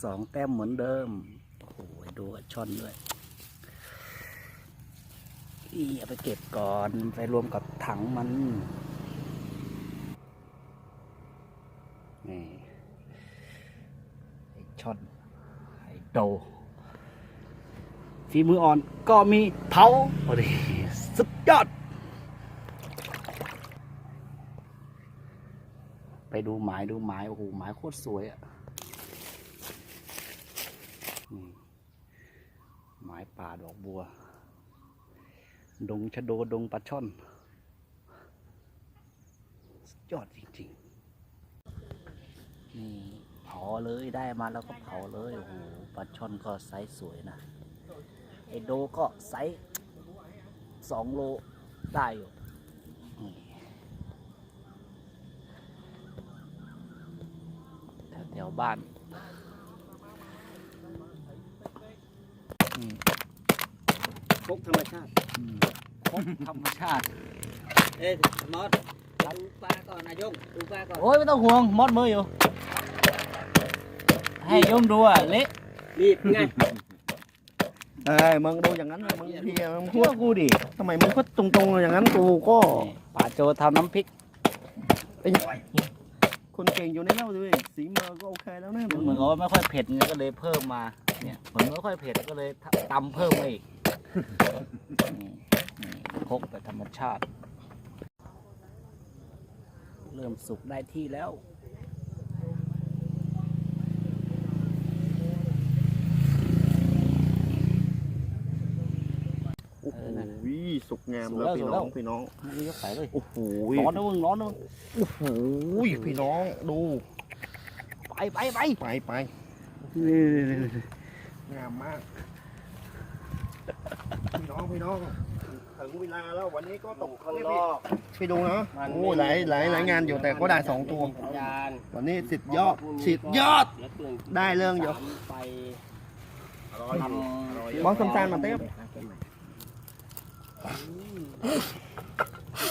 สองแต้มเหมือนเดิม โอ้โห ดูช่อนด้วยอีเอาไปเก็บก่อน ไปรวมกับถังมัน นี่ไอช่อน ไอโดฝีมืออ่อนก็มีเผาโอ้ดิสุดยอด ไปดูหมายดูหมาย โอ้โห หมายโคตรสวยอะะนี่หมายป่า ดอกบัว ดงชะโดดงปลาช่อนยอดจริงๆ นี่เผาเลยได้มาแล้วก็เผาเลย โอ้โห ปลาช่อนก็ไซส์สวยนะ ไอโดก็ไซส์สองโลได้อยู่แถวบ้านอืม พ กธรรมชาติอืมพบธรรมชาติ เอ้ยมอสดูปลาก่อนนายงดูปลาก่อนโอ้ยไม่ต้องห่วงมอดมืออยู่ ให้โยมดูอะเละรีบไงเอ้ยมึงดูอย่างนั้นเลยมึงพี่มึงพูเชื่ดอกูดิทำไมมึงก็ตรงๆอย่างนั้นกูก็นี่ป่าโจทำน้ำพริกคนเก่งอยู่ในเล่าด้วยสีมือก็โอเคแล้วนะเหมือนกับว่าไม่ค่อยเผ็ดไงก็เลยเพิ่มมาเนี่ยเหมือนไม่ค่อยเผ็ดก็เลยตำเพิ่มมาอีก นี่นี่พกแบบธรรมชาติ เริ่มสุกได้ที่แล้วโอ้โหสุกงามสุกแล้แล้ววพี่สุกน้แล้องวพี่น้องนี่ยกใส่เลยโอ้โหร้อนนะมึงร้อนนะมึงโอ้โหพี่น้องดู ไปไปไปไปไปนี่งามมากพี่ น้องพี่น้องถึงเวลาแล้ววันนี้ก็ตกข้างพี่นอกพี่ดูนะมันโอ้หลายหลายหลายงานอยู่แต่ก็ได้สองตัวสัญญาณวันนี้สิทธิ์ยอดสิทธิ์ยอด แล้วตื่นได้เรื่องอยู่สามไปททำบอสสำคัญมาเต้ม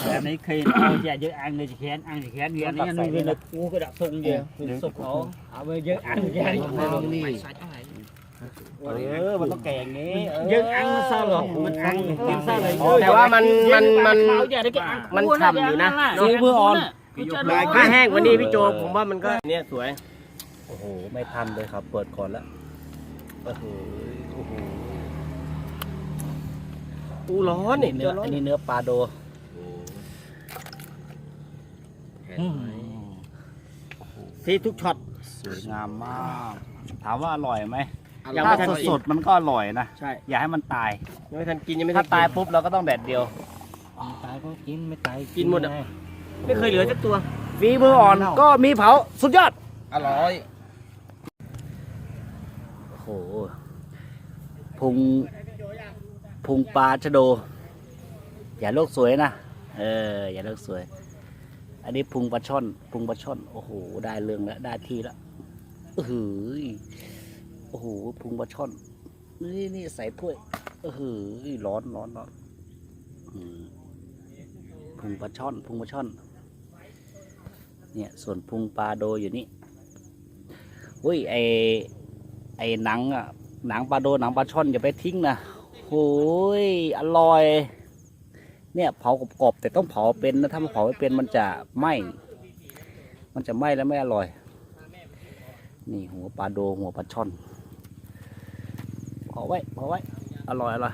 Dạ này khi nó dạ giờ ăn thì khen ăn thì khen gì ăn nó nuôi về lực cua cái đặc thùng gì sụp khổ à bây giờ ăn thì khen นี่เออ มันต้องแกงนี้เออ giờ ăn nó sao rồi mình ăn thì sao rồi แต่ว่ามันมันมัน bảo giờ đấy cái ăn มันฉ่ำอยู่นะฝีมืออ่อนถ้าแห้งกวันนี้พี่โจผมว่ามันก็เนี่ยสวยโอ้โหไม่ทันเลยครับ เปิดก่อนแล้วโอ้โหโอ้โหอูร้อนอันเนี่นี้ยเนื้อร้อนอันนี้เนื้อปลาโดอืมซีทุกช็อตสวยงามมาก ถามว่าอร่อยไหม ยังถ้าไม่ทันกินสดๆมันก็อร่อยนะ ใช่ อย่าให้มันตาย ยังไม่ทันกินยังไม่ทัถ้านตายปุ๊บเราก็ต้องแดดเดียว ตายก็กินไม่ตายกินหมดอะไม่เคยเหลือสักตัว ฝีมืออ่อนก็มีเผาสุดยอด อร่อย โอ้โหพุงพุงปลาชะโด อย่าโลกสวยนะ เออ อย่าโลกสวย อันนี้พุงปลาช่อนพุงปลาช่อน โอ้โห ได้เรื่องแล้ว ได้ที่แล้วเออหือ โอ้โหพุงปลาช่อน นี่นี่ใส่ถ้วยเออหือร้อนร้อนร้อนพุงปลาช่อนพุงปลาช่อน เนี่ย ส่วนพุงปลาโดอยู่นี่อุ้ยไอไอหนังอะหนังปลาโดหนังปลาช่อนอย่าไปทิ้งนะโอ้ยอร่อย เนี่ยเผากรอบๆแต่ต้องเผาเป็นนะถ้าไม่เผาไม่เป็นมันจะไหม้มันจะไหม้แล้วไม่อร่อย นี่หัวปลาโดหัวปลาช่อน ไว้พอไว้อร่อยอร่อย